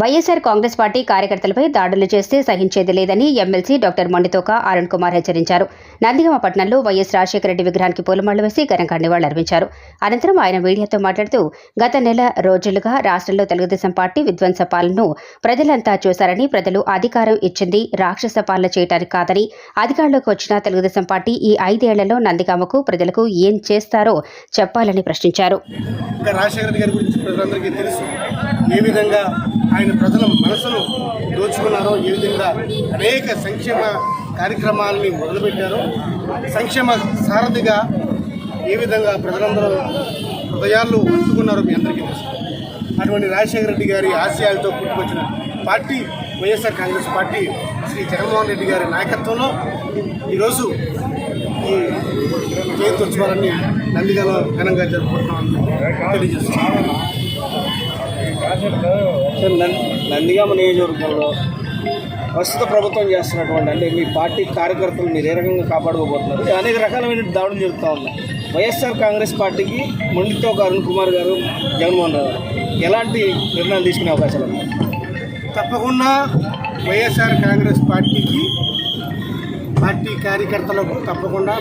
YSR Congress party కార్యకర్తలపై దాడులు చేస్తే సహించేది లేదని ఎమ్మెల్సీ డాక్టర్ మొండితోక అరుణ్ కుమార్ హెచ్చరించారు. నందిగామ పట్టణంలో వైఎస్ రాజశేఖర రెడ్డి విగ్రహానికి పూలమాళ్ళు వేసి ఘనంగా నివాళులర్పించారు అనంతరం ఆయన మీడియాతో మాట్లాడుతూ గత నెల రోజులుగా రాష్ట్రంలో తెలుగుదేశం పార్టీ విధ్వంస పాలనను ప్రజలంతా చూశారని ప్రజలు అధికారం ఇచ్చింది రాక్షస పాలన చేయడానికి కాదని అధికారంలోకి వచ్చిన తెలుగుదేశం పార్టీ ఈ ఐదేళ్ళలో నందిగామకు ప్రజలకు ఏం చేస్తారో చెప్పాలని ప్రశ్నించారు. తెలుసు. ఏ విధంగా ఆయన ప్రజల మనసును దోచుకున్నారో ఏ విధంగా అనేక సంక్షేమ కార్యక్రమాలని మొదలుపెట్టారో సంక్షేమ సారథిగా ఏ విధంగా ప్రజలందరూ హృదయాల్లో ఉంచుకున్నారో మీ అందరికీ తెలుసు. అటువంటి రాజశేఖర రెడ్డి గారి ఆశయాలతో పుట్టుకొచ్చిన party YSR Congress party Shri Jaganmohan Reddy గారి నాయకత్వంలో ఈరోజు ఈ జయంతోత్సవాలన్నీ నందిగాలో ఘనంగా జరుపుకుంటున్నామని తెలియజేస్తున్నాను. నందిగామ నియోజకవర్గంలో ప్రస్తుత ప్రభుత్వం చేస్తున్నటువంటి అంటే మీ పార్టీ కార్యకర్తలు మీరు ఏ రకంగా కాపాడుకోబోతున్నారు? అనేక రకాలమైన దాడులు జరుగుతూ ఉన్నాయి. వైఎస్ఆర్ కాంగ్రెస్ పార్టీకి మొండితో అరుణ్ కుమార్ గారు జగన్మోహన్ రావు గారు. ఎలాంటి నిర్ణయాలు తీసుకునే అవకాశాలు ఉన్నాయి? తప్పకుండా వైఎస్ఆర్ కాంగ్రెస్ పార్టీకి పార్టీ కార్యకర్తలకు తప్పకుండా